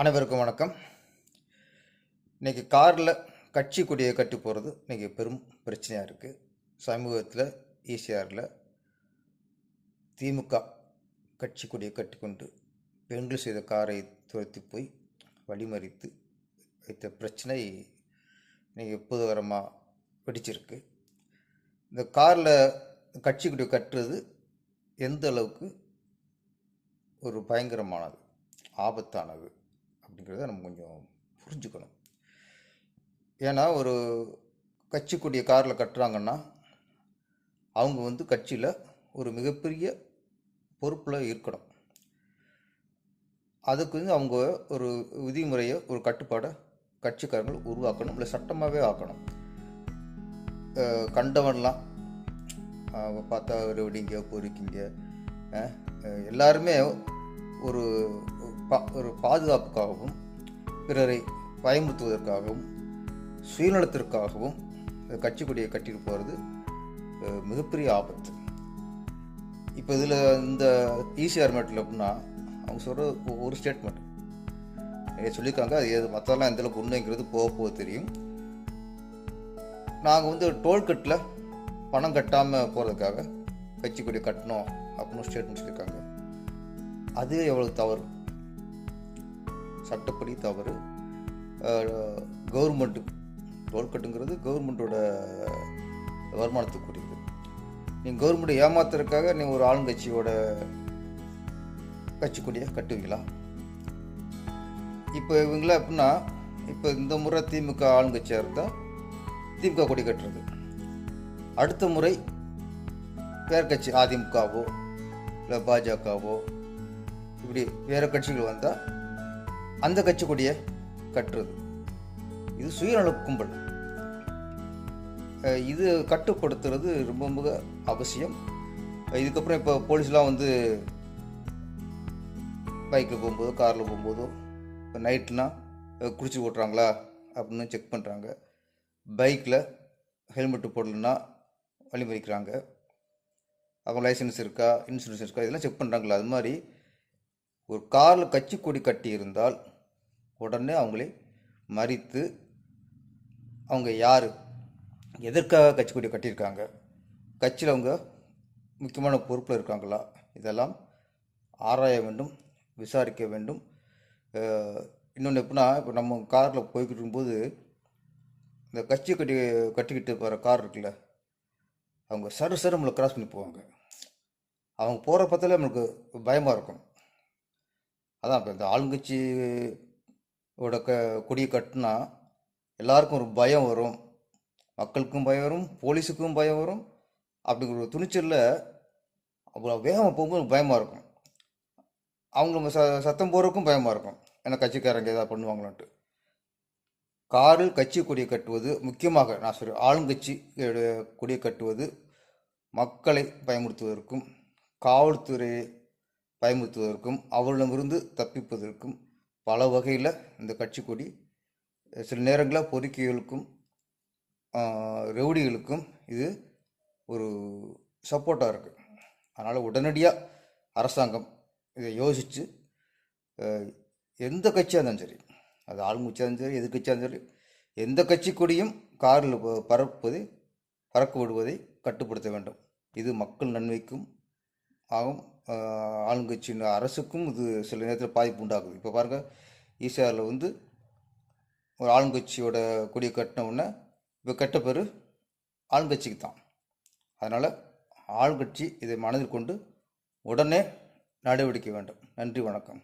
அனைவருக்கும் வணக்கம். இன்னைக்கு காரில் கட்சி கொடியை கட்டி போகிறது இன்னைக்கு பெரும் பிரச்சனையாக இருக்குது சமூகத்தில் ஈசிஆரில் திமுக கட்சி கொடியை கட்டிக்கொண்டு பெண்கள் செய்த காரை துரத்தி போய் வழிமறித்து வைத்த பிரச்சனை இன்னைக்கு புதுகரமாக வெடிச்சிருக்கு. இந்த காரில் கட்சி கொடி கட்டுறது எந்த அளவுக்கு ஒரு பயங்கரமானது ஆபத்தானது? அப்படிங்கிறத நம்ம கொஞ்சம் புரிஞ்சுக்கணும். ஏன்னா ஒரு கட்சிக்குடிய காரில் கட்டுறாங்கன்னா அவங்க வந்து கட்சியில் ஒரு மிகப்பெரிய பொறுப்பில் இருக்கணும். அதுக்கு வந்து அவங்க ஒரு விதிமுறையை ஒரு கட்டுப்பாடை கட்சிக்காரங்கள் உருவாக்கணும். இல்லை சட்டமாகவே ஆக்கணும். கண்டவன்லாம் பார்த்தா ரவுடிங்க பொறுக்கிங்க. அஹ் எல்லாருமே ஒரு பா- ஒரு பாதுகாப்புக்காகவும் பிறரை பயமுறுத்துவதற்காகவும் சுயநலத்திற்காகவும் கட்சி கொடியை கட்டிட்டு போகிறது மிகப்பெரிய ஆபத்து. இப்போ இதில் இந்த ஈசிஆர் மேட்டில் அப்படின்னா அவங்க சொல்கிற ஒரு ஸ்டேட்மெண்ட் சொல்லியிருக்காங்க. அது எது மற்றெல்லாம் எந்த அளவுக்கு உண்மைங்கிறது போக போக தெரியும். நாங்கள் வந்து டோல்கட்டில் பணம் கட்டாமல் போகிறதுக்காக கட்சி கொடி கட்டணும் அப்படின்னு ஸ்டேட்மெண்ட் சொல்லியிருக்காங்க. அது எவ்வளோ தவறு? சட்டப்படி தவறு. கவர்மெண்ட்டு டோல்கட்டுங்கிறது கவர்மெண்ட்டோட வருமானத்துக்குரியது. நீங்கள் கவர்மெண்ட்டை ஏமாத்துறதுக்காக நீ ஒரு ஆளுங்கட்சியோட கட்சிக்கொடியாக கட்டுவீங்களா? இப்போ இவங்கள எப்படின்னா இப்போ இந்த முறை திமுக ஆளுங்கட்சியாக இருந்தால் திமுக கொடி கட்டுறது. அடுத்த முறை வேறு கட்சி அதிமுகவோ இல்லை பாஜகவோ இப்படி வேறு கட்சிகள் வந்தால் அந்த கட்சி கொடியை கட்டுறது இது சுயநல கும்பல் இது கட்டுப்படுத்துறது ரொம்ப மிக அவசியம். இதுக்கப்புறம் இப்போ போலீஸ்லாம் வந்து பைக்கில் போகும்போதோ காரில் போகும்போதோ இப்போ நைட்லாம் குடிச்சு ஓட்டுறாங்களா அப்படின்னு செக் பண்ணுறாங்க பைக்கில் ஹெல்மெட்டு போடலன்னா வழிமறிக்கிறாங்க. அவங்க லைசன்ஸ் இருக்கா இன்சூரன்ஸ் இருக்கா இதெல்லாம் செக் பண்ணுறாங்களா அது மாதிரி ஒரு காரில் கட்சி கொடி கட்டி இருந்தால் உடனே அவங்களை மறித்து அவங்க யார் எதற்காக கட்சி கொடி கட்டியிருக்காங்க கட்சியில் அவங்க முக்கியமான பொறுப்பில் இருக்காங்களா இதெல்லாம் ஆராய வேண்டும் விசாரிக்க வேண்டும். இன்னொன்று எப்படின்னா இப்போ நம்ம காரில் போய்கிட்டு இருக்கும்போது இந்த கட்சி கட்டி கட்டிக்கிட்டு போகிற கார் இருக்குல்ல அவங்க சரு சரு நம்மளை கிராஸ் பண்ணி போவாங்க. அவங்க போகிற பார்த்தாலே நம்மளுக்கு பயமாக இருக்கும். அதான் இப்போ இந்த ஆளுங்கட்சியோட க கொடியை கட்டினா எல்லாருக்கும் ஒரு பயம் வரும். மக்களுக்கும் பயம் வரும் போலீஸுக்கும் பயம் வரும். அப்படிங்கிற ஒரு துணிச்சலில் அவ்வளோ வேகமாக போகும்போது பயமாக இருக்கும். அவங்க ச சத்தம் போகிறதுக்கும் பயமாக இருக்கும். ஏன்னா கட்சிக்காரங்க எதாவது பண்ணுவாங்களான்ட்டு. காரில் கட்சி கொடியை கட்டுவது முக்கியமாக நான் சொல்ற ஆளுங்கட்சி கொடியை கட்டுவது மக்களை பயமுறுத்துவதற்கும் காவல்துறையை பயமுறுத்துவதற்கும் அவர்களிடமிருந்து தப்பிப்பதற்கும் பல வகையில் இந்த கட்சி கொடி சில நேரங்களில் பொறுக்கிகளுக்கும் ரவுடிகளுக்கும் இது ஒரு சப்போர்ட்டாக இருக்குது அதனால் உடனடியாக அரசாங்கம் இதை யோசித்து எந்த கட்சியாக இருந்தாலும் சரி அது ஆளுங்கட்சியாக இருந்தாலும் சரி எதிர்கட்சியாக இருந்தாலும் சரி எந்த கட்சி கொடியும் காரில் ப- பறக்க விடுவதை கட்டுப்படுத்த வேண்டும். இது மக்கள் நன்மைக்கும் ஆகும் ஆஹ் ஆளுங்கட்சியின் அரசுக்கும் இது சில நேரத்தில் பாதிப்பு உண்டாகுது. இப்போ பாருங்கள் ஈசிஆரில் வந்து ஒரு ஆளுங்கட்சியோட கொடியை கட்டின உடனே இப்போ கெட்ட பேர் ஆளுங்கட்சிக்கு தான். அதனால் ஆளுங்கட்சி இதை மனதில் கொண்டு உடனே நடவடிக்கை வேண்டும். நன்றி வணக்கம்.